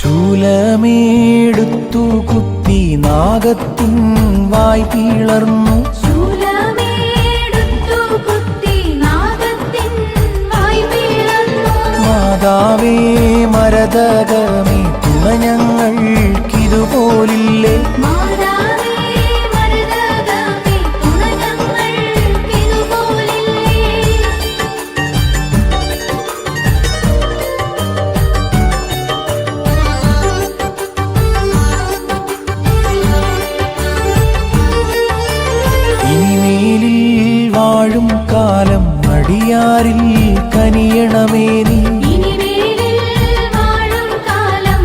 ശൂലമേടുത്തു കുത്തി നാഗത്തിൻ വായ് പിളർന്നു. മാതാവേ മരതകമേ തുണ ഞങ്ങൾക്കിതുപോലില്ലേ അടിയാരിൽ കനിയണമേ നീ. ഇനിമേലിൽ വാഴും കാലം